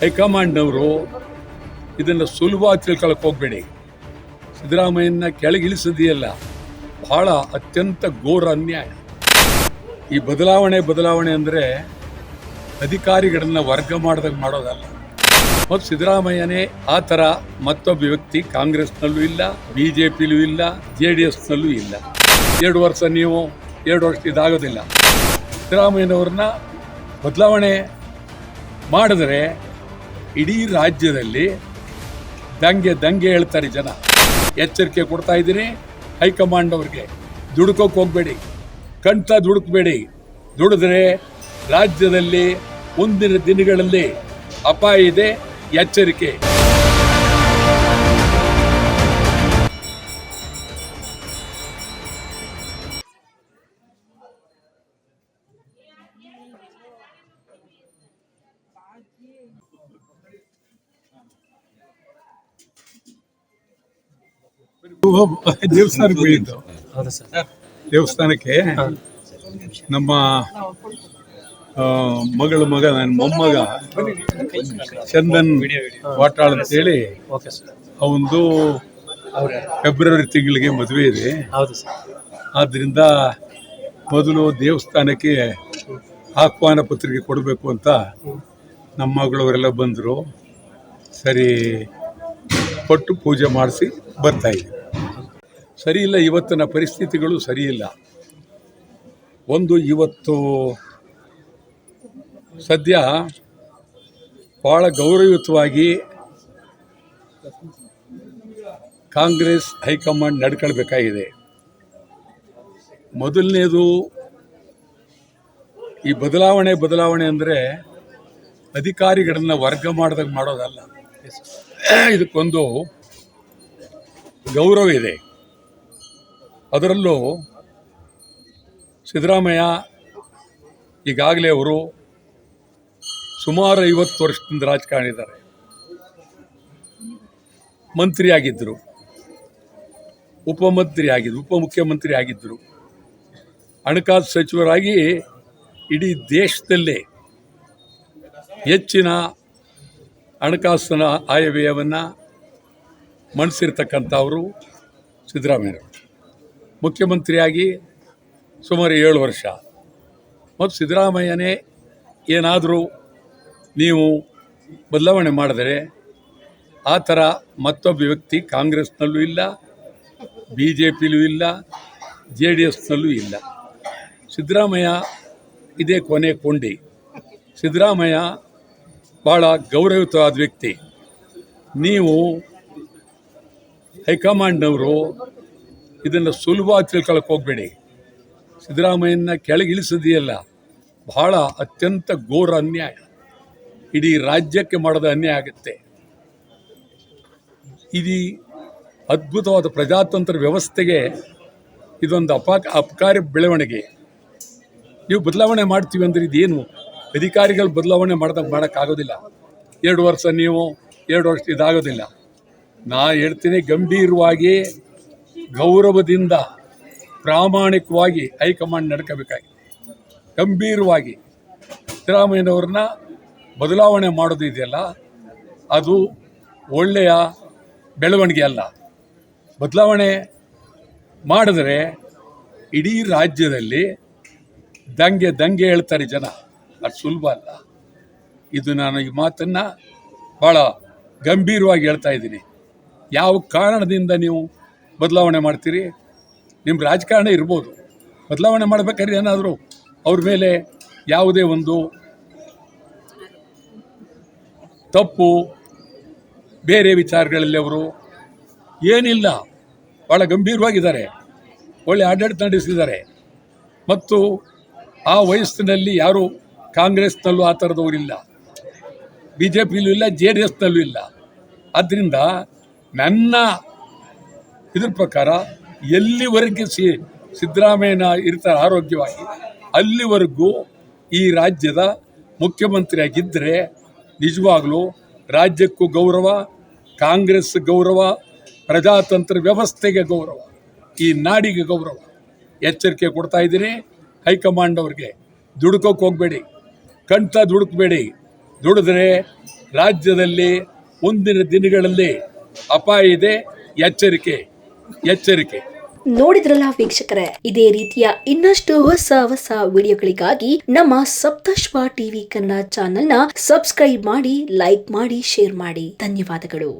ಹೈಕಮಾಂಡ್ನವರು ಇದನ್ನು ಸುಲಭವಾಗಿ ತಿಳ್ಕೊಳಕ್ಕೆ ಹೋಗಬೇಡಿ. ಸಿದ್ದರಾಮಯ್ಯನ ಕೆಳಗಿಳಿಸದೆಯಲ್ಲ ಬಹಳ ಅತ್ಯಂತ ಘೋರ ಅನ್ಯಾಯ. ಈ ಬದಲಾವಣೆ ಬದಲಾವಣೆ ಅಂದರೆ ಅಧಿಕಾರಿಗಳನ್ನು ವರ್ಗ ಮಾಡಿದಾಗ ಮಾಡೋದಲ್ಲ. ಮತ್ತು ಸಿದ್ದರಾಮಯ್ಯನೇ ಆ ಥರ ಮತ್ತೊಬ್ಬ ವ್ಯಕ್ತಿ ಕಾಂಗ್ರೆಸ್ನಲ್ಲೂ ಇಲ್ಲ ಬಿ ಜೆ ಪಿಲೂ ಇಲ್ಲ, ಜೆ ಡಿ ಎಸ್ನಲ್ಲೂ ಇಲ್ಲ. ಎರಡು ವರ್ಷ ನೀವು, ಎರಡು ವರ್ಷ ಇದಾಗೋದಿಲ್ಲ. ಸಿದ್ದರಾಮಯ್ಯನವ್ರನ್ನ ಬದಲಾವಣೆ ಮಾಡಿದ್ರೆ ಇಡೀ ರಾಜ್ಯದಲ್ಲಿ ದಂಗೆ ದಂಗೆ ಹೇಳ್ತಾರೆ ಜನ. ಎಚ್ಚರಿಕೆ ಕೊಡ್ತಾ ಇದ್ದೀನಿ. ಹೈಕಮಾಂಡ್ ಅವ್ರಿಗೆ, ದುಡ್ಕೋಕೆ ಹೋಗಬೇಡಿ. ಕಂಠ ದುಡುಕ್ಬೇಡಿ. ದುಡಿದ್ರೆ ರಾಜ್ಯದಲ್ಲಿ, ಮುಂದಿನ ದಿನಗಳಲ್ಲಿ ಅಪಾಯ ಇದೆ, ಎಚ್ಚರಿಕೆ. ದೇವಸ್ಥಾನಕ್ಕೆ ಹೋಗಿದ್ದು ದೇವಸ್ಥಾನಕ್ಕೆ ನಮ್ಮ ಮಗಳ ಮಗ ನನ್ನ ಮೊಮ್ಮಗ ಚಂದನ್ ವಾಟಾಳ್ ಅಂತ ಹೇಳಿ ಸರ್. ಅವಂದು ಫೆಬ್ರವರಿ ತಿಂಗಳಿಗೆ ಮದುವೆ ಇದೆ. ಆದ್ದರಿಂದ ಮೊದಲು ದೇವಸ್ಥಾನಕ್ಕೆ ಆಹ್ವಾನ ಪತ್ರಿಕೆ ಕೊಡಬೇಕು ಅಂತ ನಮ್ಮ ಮಗಳವರೆಲ್ಲ ಬಂದರು. ಸರಿ, ಪಟ್ಟು ಪೂಜೆ ಮಾಡಿಸಿ ಬರ್ತಾ ಇದ್ದೀವಿ ಸರಿ ಇಲ್ಲ, ಇವತ್ತಿನ ಪರಿಸ್ಥಿತಿಗಳು ಸರಿ ಇಲ್ಲ. ಒಂದು ಇವತ್ತು ಸದ್ಯ ಭಾಳ ಗೌರವಯುತವಾಗಿ ಕಾಂಗ್ರೆಸ್ ಹೈಕಮಾಂಡ್ ನಡ್ಕೊಳ್ಬೇಕಾಗಿದೆ. ಮೊದಲನೇದು ಈ ಬದಲಾವಣೆ ಬದಲಾವಣೆ ಅಂದರೆ ಅಧಿಕಾರಿಗಳನ್ನ ವರ್ಗ ಮಾಡಿದಾಗ ಮಾಡೋದಲ್ಲ. ಇದಕ್ಕೊಂದು ಗೌರವ ಇದೆ. ಅದರಲ್ಲೂ ಸಿದ್ದರಾಮಯ್ಯ ಈಗಾಗಲೇ ಅವರು ಸುಮಾರು ಐವತ್ತು ವರ್ಷದಿಂದ ರಾಜಕಾರಣ ಇದ್ದಾರೆ. ಮಂತ್ರಿ ಆಗಿದ್ದರು ಉಪಮಂತ್ರಿ ಆಗಿದ್ದರು ಉಪಮುಖ್ಯಮಂತ್ರಿ ಆಗಿದ್ದರು ಹಣಕಾಸು ಸಚಿವರಾಗಿ ಇಡೀ ದೇಶದಲ್ಲೇ ಹೆಚ್ಚಿನ ಹಣಕಾಸಿನ ಆಯವ್ಯಯವನ್ನು ಮಣಿಸಿರ್ತಕ್ಕಂಥವರು ಸಿದ್ದರಾಮಯ್ಯವರು ಮುಖ್ಯಮಂತ್ರಿಯಾಗಿ ಸುಮಾರು ಏಳು ವರ್ಷ. ಮತ್ತು ಸಿದ್ದರಾಮಯ್ಯನೇ ಏನಾದರೂ ನೀವು ಬದಲಾವಣೆ ಮಾಡಿದರೆ ಆ ಥರ ಮತ್ತೊಬ್ಬ ವ್ಯಕ್ತಿ ಕಾಂಗ್ರೆಸ್ನಲ್ಲೂ ಇಲ್ಲ ಬಿ ಜೆ ಪಿಲೂ ಇಲ್ಲ, ಜೆ ಡಿ ಎಸ್ನಲ್ಲೂ ಇಲ್ಲ. ಸಿದ್ದರಾಮಯ್ಯ ಇದೇ ಕೊನೆ ಕೊಂಡಿ ಸಿದ್ದರಾಮಯ್ಯ ಭಾಳ ಗೌರವಯುತವಾದ ವ್ಯಕ್ತಿ. ನೀವು ಹೈಕಮಾಂಡ್ನವರು ಇದನ್ನು ಸುಲಭವಾಗಿ ತಿಳ್ಕೊಳಕ್ಕೆ ಹೋಗಬೇಡಿ. ಸಿದ್ದರಾಮಯ್ಯನ ಕೆಳಗಿಳಿಸಿದೆಯಲ್ಲ ಬಹಳ ಅತ್ಯಂತ ಘೋರ ಅನ್ಯಾಯ. ಇಡೀ ರಾಜ್ಯಕ್ಕೆ ಮಾಡಿದ ಅನ್ಯಾಯ ಆಗುತ್ತೆ. ಇದು ಅದ್ಭುತವಾದ ಪ್ರಜಾತಂತ್ರ ವ್ಯವಸ್ಥೆಗೆ ಇದೊಂದು ಅಪಾಕ ಅಪಕಾರಿ ಬೆಳವಣಿಗೆ. ನೀವು ಬದಲಾವಣೆ ಮಾಡ್ತೀವಿ ಅಂದರೆ ಇದೇನು? ಅಧಿಕಾರಿಗಳು ಬದಲಾವಣೆ ಮಾಡ್ದಂಗೆ ಮಾಡೋಕ್ಕಾಗೋದಿಲ್ಲ. ಎರಡು ವರ್ಷ ನೀವು, ಎರಡು ವರ್ಷ ಇದಾಗೋದಿಲ್ಲ. ನಾ ಹೇಳ್ತೀನಿ ಗಂಭೀರವಾಗಿ, ಗೌರವದಿಂದ, ಪ್ರಾಮಾಣಿಕವಾಗಿ ಹೈಕಮಾಂಡ್ ನಡ್ಕೋಬೇಕಾಗಿ ಗಂಭೀರವಾಗಿ. ಸಿದ್ದರಾಮಯ್ಯನವ್ರನ್ನ ಬದಲಾವಣೆ ಮಾಡೋದು ಇದೆಯಲ್ಲ, ಅದು ಒಳ್ಳೆಯ ಬೆಳವಣಿಗೆ ಅಲ್ಲ. ಬದಲಾವಣೆ ಮಾಡಿದ್ರೆ ಇಡೀ ರಾಜ್ಯದಲ್ಲಿ ದಂಗೆ ದಂಗೆ ಹೇಳ್ತಾರೆ ಜನ. ಅದು ಸುಲಭ ಅಲ್ಲ. ಇದು ನಾನು ಈ ಮಾತನ್ನು ಭಾಳ ಗಂಭೀರವಾಗಿ ಹೇಳ್ತಾ ಇದ್ದೀನಿ. ಯಾವ ಕಾರಣದಿಂದ ನೀವು ಬದಲಾವಣೆ ಮಾಡ್ತೀರಿ? ನಿಮ್ಮ ರಾಜಕಾರಣ ಇರ್ಬೋದು. ಬದಲಾವಣೆ ಮಾಡಬೇಕಾದ್ರೆ ಏನಾದರೂ ಅವ್ರ ಮೇಲೆ ಯಾವುದೇ ಒಂದು ತಪ್ಪು, ಬೇರೆ ವಿಚಾರಗಳಲ್ಲಿ ಅವರು ಏನಿಲ್ಲ. ಭಾಳ ಗಂಭೀರವಾಗಿದ್ದಾರೆ. ಒಳ್ಳೆ ಆಡಳಿತ ನಡೆಸಿದ್ದಾರೆ. ಮತ್ತು ಆ ವಯಸ್ಸಿನಲ್ಲಿ ಯಾರು ಕಾಂಗ್ರೆಸ್ನಲ್ಲೂ ಆ ಥರದವರಿಲ್ಲ ಬಿ ಜೆ ಪಿಲೂ ಇಲ್ಲ, ಜೆ ಡಿ ಎಸ್ನಲ್ಲೂ ಇಲ್ಲ. ಆದ್ದರಿಂದ ನನ್ನ ಇದ್ರ ಪ್ರಕಾರ ಎಲ್ಲಿವರೆಗೆ ಸಿ, ಸಿದ್ದರಾಮಯ್ಯನ ಇರ್ತಾರೆ ಆರೋಗ್ಯವಾಗಿ, ಅಲ್ಲಿವರೆಗೂ ಈ ರಾಜ್ಯದ ಮುಖ್ಯಮಂತ್ರಿಯಾಗಿದ್ದರೆ ನಿಜವಾಗ್ಲೂ ರಾಜ್ಯಕ್ಕೂ ಗೌರವ, ಕಾಂಗ್ರೆಸ್ ಗೌರವ, ಪ್ರಜಾತಂತ್ರ ವ್ಯವಸ್ಥೆಗೆ ಗೌರವ, ಈ ನಾಡಿಗೆ ಗೌರವ ಎಚ್ಚರಿಕೆ ಕೊಡ್ತಾ ಇದ್ದೀನಿ. ಹೈಕಮಾಂಡ್ ಅವ್ರಿಗೆ ದುಡ್ಕೋಕೆ ಹೋಗಬೇಡಿ. ಕಂಠ ದುಡುಕ್ಬೇಡಿ ದುಡಿದ್ರೆ ರಾಜ್ಯದಲ್ಲಿ ಮುಂದಿನ ದಿನಗಳಲ್ಲಿ ಅಪಾಯ ಇದೆ. ಎಚ್ಚರಿಕೆ ಎಚ್ಚರಿಕೆ. ನೋಡಿದ್ರಲ್ಲ ವೀಕ್ಷಕರೇ, ಇದೇ ರೀತಿಯ ಇನ್ನಷ್ಟು ಹೊಸ ಹೊಸ ವಿಡಿಯೋಗಳಿಗಾಗಿ ನಮ್ಮ ಸಪ್ತಶ್ವ ಟಿವಿ ಕನ್ನಡ ಚಾನೆಲ್ನ ಸಬ್ಸ್ಕ್ರೈಬ್ ಮಾಡಿ, ಲೈಕ್ ಮಾಡಿ, ಶೇರ್ ಮಾಡಿ. ಧನ್ಯವಾದಗಳು.